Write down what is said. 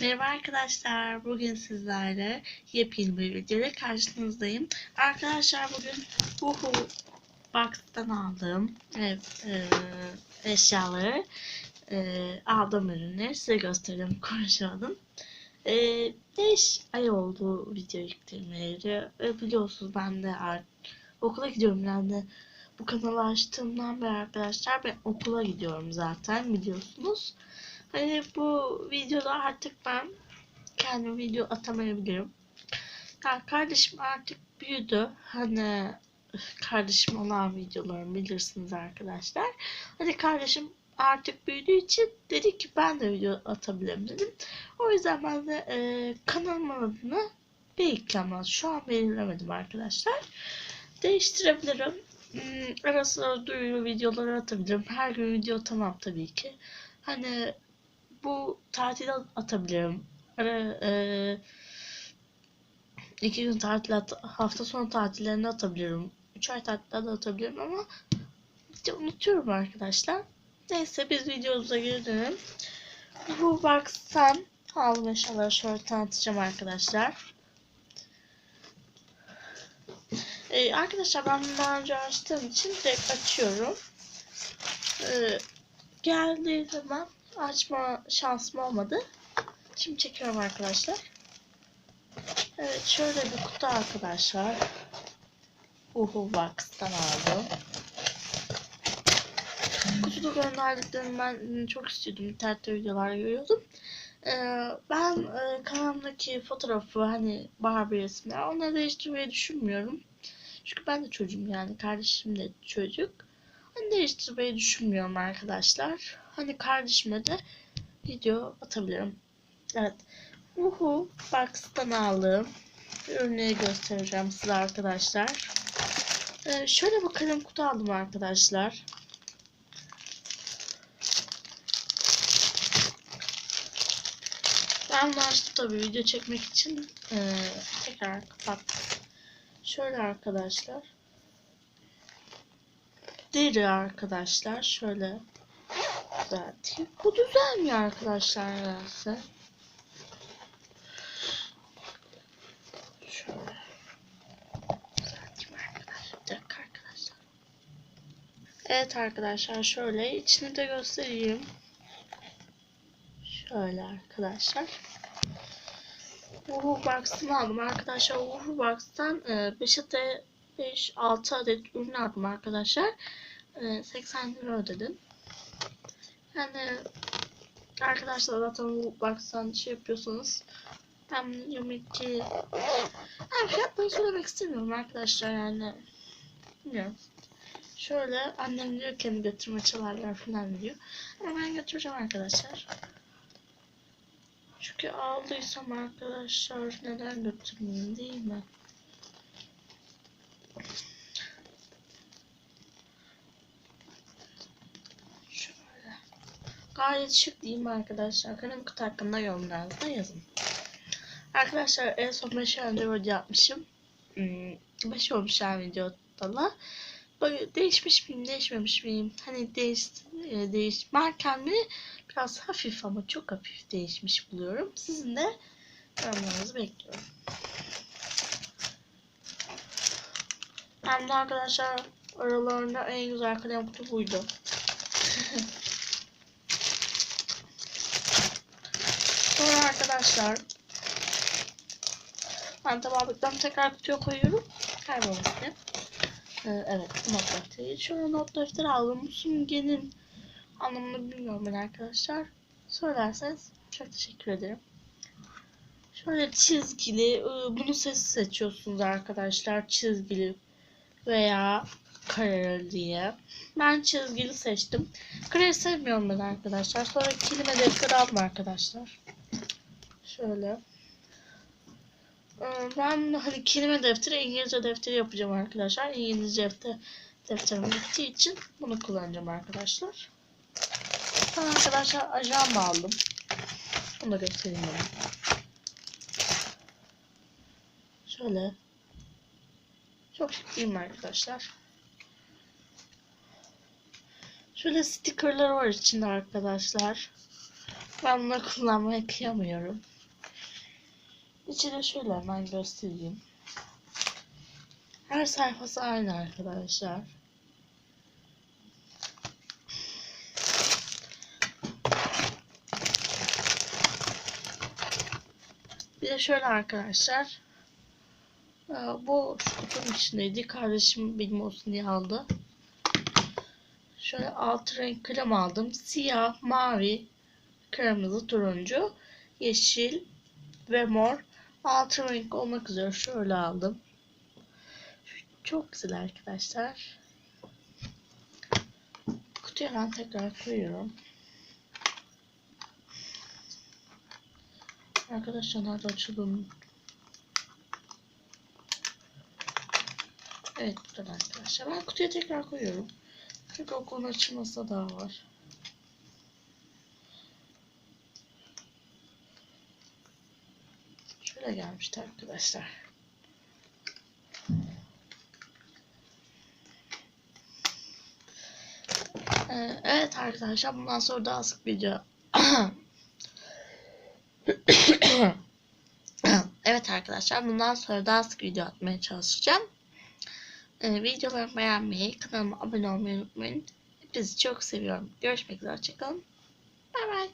Merhaba arkadaşlar. Bugün sizlerle yepyeni bir videoyla karşınızdayım. Arkadaşlar bugün Uhu Box'tan aldığım ev e, eşyaları e, aldığım ürünleri size göstereyim. Konuşamadım. 5 ay oldu video yüklemeleri. E, biliyorsunuz ben de artık okula gidiyorum ben de. Bu kanalı açtığımdan beri arkadaşlar ben okula gidiyorum zaten biliyorsunuz. Hani bu videoda artık ben kendim video atamayabilirim. Yani kardeşim artık büyüdü. Hani kardeşim olan videolarımı bilirsiniz arkadaşlar. Hani kardeşim artık büyüdüğü için dedi ki ben de video atabilirim dedim. O yüzden ben de e, kanalımın adını belirlemez. Şu an belirlemedim arkadaşlar. Değiştirebilirim. Hmm, ara sıra videoları atabilirim. Her gün video atamam tabii ki. Hani bu tatile atabilirim. Ara, e, iki gün tatil at, hafta sonu tatillerine atabilirim. Üç ay tatilde de atabilirim ama işte unutuyorum arkadaşlar. Neyse biz videomuza geri. Bu box'tan aldım eşyaları şöyle tanıtacağım arkadaşlar. Ee, arkadaşlar ben daha önce açtığım için direkt açıyorum. Ee, geldiği zaman açma şansım olmadı. Şimdi çekiyorum arkadaşlar. Evet şöyle bir kutu arkadaşlar. Uhu Box'tan aldım. Kutuda gönderdiklerini ben çok istiyordum. İnternette videolar görüyordum. Ee, ben e, kanalımdaki fotoğrafı hani Barbie resimler onları değiştirmeyi düşünmüyorum. Çünkü ben de çocuğum yani kardeşim de çocuk. Hani değiştirmeyi düşünmüyorum arkadaşlar. Hani kardeşime de video atabilirim. Evet. Uhu Box'tan aldığım ürünleri göstereceğim size arkadaşlar. Ee, şöyle bir kalem kutu aldım arkadaşlar. Ben açtım tabii video çekmek için ee, tekrar kapattım. Şöyle arkadaşlar. Deri arkadaşlar. Şöyle düzelteyim. Bu düzelmiyor arkadaşlar nedense. Şöyle. Düzelteyim arkadaşlar. Dakika arkadaşlar. Evet arkadaşlar şöyle içini de göstereyim. Şöyle arkadaşlar. Uhu Box'tan aldım arkadaşlar. Uhu Box'tan 5 adet 5 6 adet ürün aldım arkadaşlar. E, 80 lira ödedim. Yani arkadaşlar zaten Uhu Box'tan şey yapıyorsanız ben demek ki yani fiyatları söylemek istemiyorum arkadaşlar yani bilmiyorum. Şöyle annem diyor kendi götürme çalarlar falan diyor. Ama ben götüreceğim arkadaşlar. Çünkü aldıysam arkadaşlar neden götürmeyeyim değil mi? Şöyle. Gayet şık değil mi arkadaşlar? Kalem kutu hakkında yorumlarınızda yazın. Arkadaşlar en son 5 ay önce video yapmışım. 5 hmm, olmuş yani videoda da. Böyle değişmiş miyim, değişmemiş miyim? Hani değiş, e, değiş, markam biraz hafif ama çok hafif değişmiş buluyorum. Sizin de yorumlarınızı bekliyorum. Hem de arkadaşlar aralarında en güzel kalem kutu buydu. Sonra arkadaşlar ben tabaktan tekrar kutuya koyuyorum. Kaybolmasın. Ee, evet not defteri. Şöyle not defteri aldım. Bu simgenin anlamını bilmiyorum ben arkadaşlar. Söylerseniz çok teşekkür ederim. Şöyle çizgili. E, bunu siz seçiyorsunuz arkadaşlar. Çizgili veya kareli diye. Ben çizgili seçtim. Kareli sevmiyorum ben arkadaşlar. Sonra kelime defteri aldım arkadaşlar. Şöyle. Ben hani kelime defteri, İngilizce defteri yapacağım arkadaşlar. İngilizce defter, defterim bittiği için bunu kullanacağım arkadaşlar. Ben arkadaşlar ajan aldım. Bunu da göstereyim ben. Şöyle. Çok şık değil mi arkadaşlar? Şöyle stickerlar var içinde arkadaşlar. Ben bunları kullanmaya kıyamıyorum. İçine şöyle hemen göstereyim. Her sayfası aynı arkadaşlar. Bir de şöyle arkadaşlar. Ee, Bu kutunun içindeydi. Kardeşim benim olsun diye aldı. Şöyle altı renk krem aldım. Siyah, mavi, kırmızı, turuncu, yeşil ve mor. Altı renk olmak üzere şöyle aldım. Çok güzel arkadaşlar. Kutuya ben tekrar koyuyorum. Arkadaşlar nerede açıldım? Evet burada arkadaşlar. Ben kutuya tekrar koyuyorum. Çünkü okulun açılması daha var. Şöyle gelmişti arkadaşlar. Ee, evet arkadaşlar bundan sonra daha sık video Evet arkadaşlar bundan sonra daha sık video atmaya çalışacağım. Ee, videolarımı beğenmeyi, kanalıma abone olmayı unutmayın. Hepinizi çok seviyorum. Görüşmek üzere. Hoşçakalın. Bay bay.